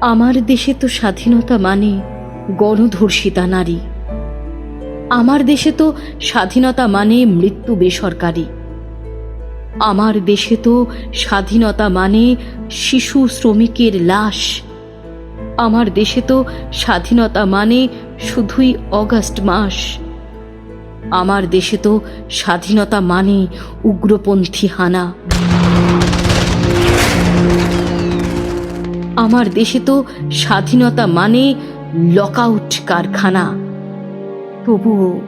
আমার দেশে তো স্বাধীনতা মানে গণধর্ষিতা নারী। আমার দেশে তো স্বাধীনতা মানে মৃত্যু বেসরকারি। আমার দেশে তো স্বাধীনতা মানে শিশু শ্রমিকের লাশ। আমার দেশে তো স্বাধীনতা মানে শুধুই অগাস্ট মাস। আমার দেশে তো স্বাধীনতা মানে উগ্রপন্থী হানা। আমার দেশে তো স্বাধীনতা মানে লকআউট কারখানা। তবুও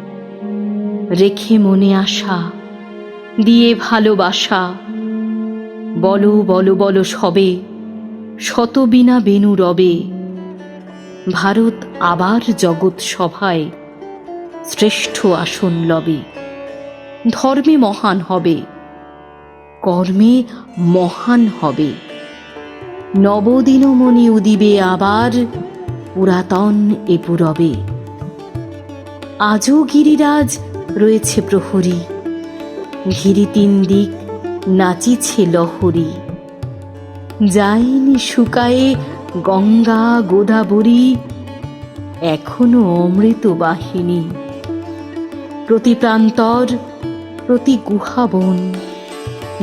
রেখে মনে আসা দিয়ে ভালোবাসা। বলো বলো বলো সবে, শত বিনা বেনু রবে। ভারত আবার জগৎ সভায় শ্রেষ্ঠ আসন লবে। ধর্মে মহান হবে, কর্মে মহান হবে। নবদিনমণি উদিবে আবার পুরাতন এ পুরবে আজও গিরিরাজ রয়েছে প্রহরী। ঘিরি তিন দিক নাচিছে লহরী। যায়নি শুকায়ে গঙ্গা গোদাবরী, এখনও অমৃত বাহিনী। প্রতি প্রান্তর, প্রতি গুহাবন,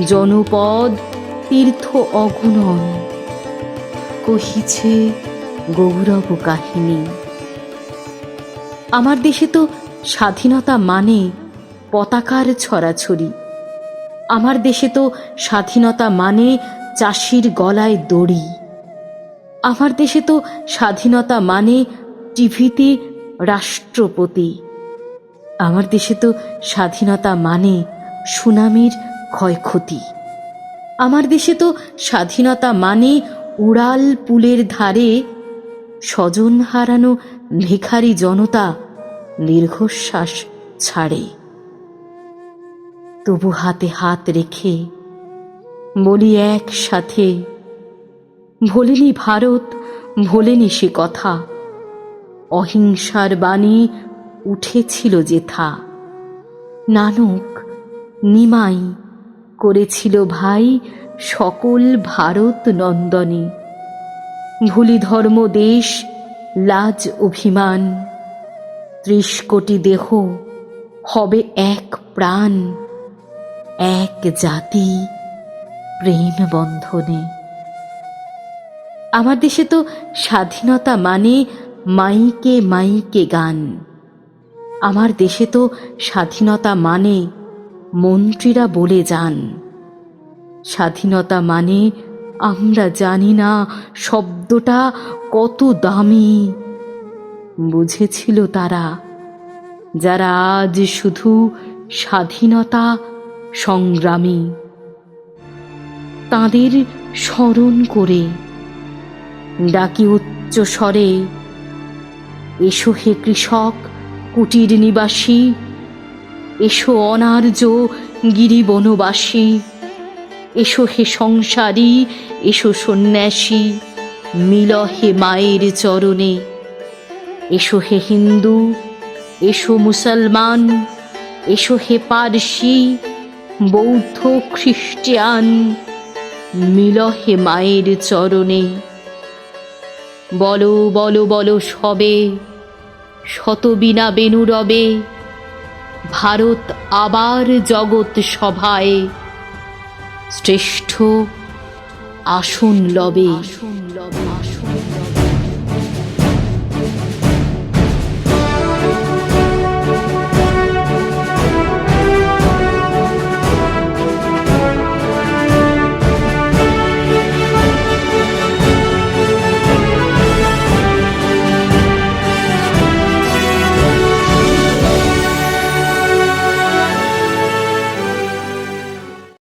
জনপদ, তীর্থ অগুণন কহিছে, গৌরব কাহিনী, আমার দেশে তো স্বাধীনতা মানে পতাকার ছড়াছড়ি। আমার দেশে তো স্বাধীনতা মানে চাষির গলায় দড়ি। আমার দেশে তো স্বাধীনতা মানে টিভিতে রাষ্ট্রপতি। আমার দেশে তো স্বাধীনতা মানে সুনামির ক্ষয়ক্ষতি। আমার দেশে তো স্বাধীনতা মানে উড়াল পুলের ধারে স্বজন হারানো ভিখারি জনতা দীর্ঘশ্বাস ছাড়ে। তবু হাতে হাত রেখে বলি একসাথে, ভোলেনি ভারত, ভোলেনি সে কথা। অহিংসার বাণী উঠেছিল যেথা। নানক নিমাই করেছিল ভাই সকল ভারত নন্দনে। ভুলি ধর্ম দেশ, লাজ অভিমান। ত্রিশ কোটি দেহ হবে এক প্রাণ। এক জাতি প্রেম বন্ধনে। আমার দেশে তো স্বাধীনতা মানে মাইকে মাইকে গান। আমার দেশে তো স্বাধীনতা মানে মন্ত্রীরা বলে যান। স্বাধীনতা মানে আমরা জানি না শব্দটা কত দামি। বুঝেছিল তারা, যারা আজ শুধু স্বাধীনতা সংগ্রামী। তাদের স্মরণ করে ডাকি উচ্চ স্বরে, এসো হে কৃষক কুটির নিবাসী, এসো অনার্য গিরি বনবাসী এসো হে সংসারী, এসো সন্ন্যাসী মিল হে মায়ের চরণে। এসো হে হিন্দু, এসো মুসলমান, এসো হে পারসি, বৌদ্ধ খ্রিস্টিয়ান মিল হে মায়ের চরণে। বলো বলো বলো সবে শত বিনা বেনু রবে ভারত আবার জগৎ সভায়। শ্রেষ্ঠ আসন লবে। আসন লবে আসন লবে।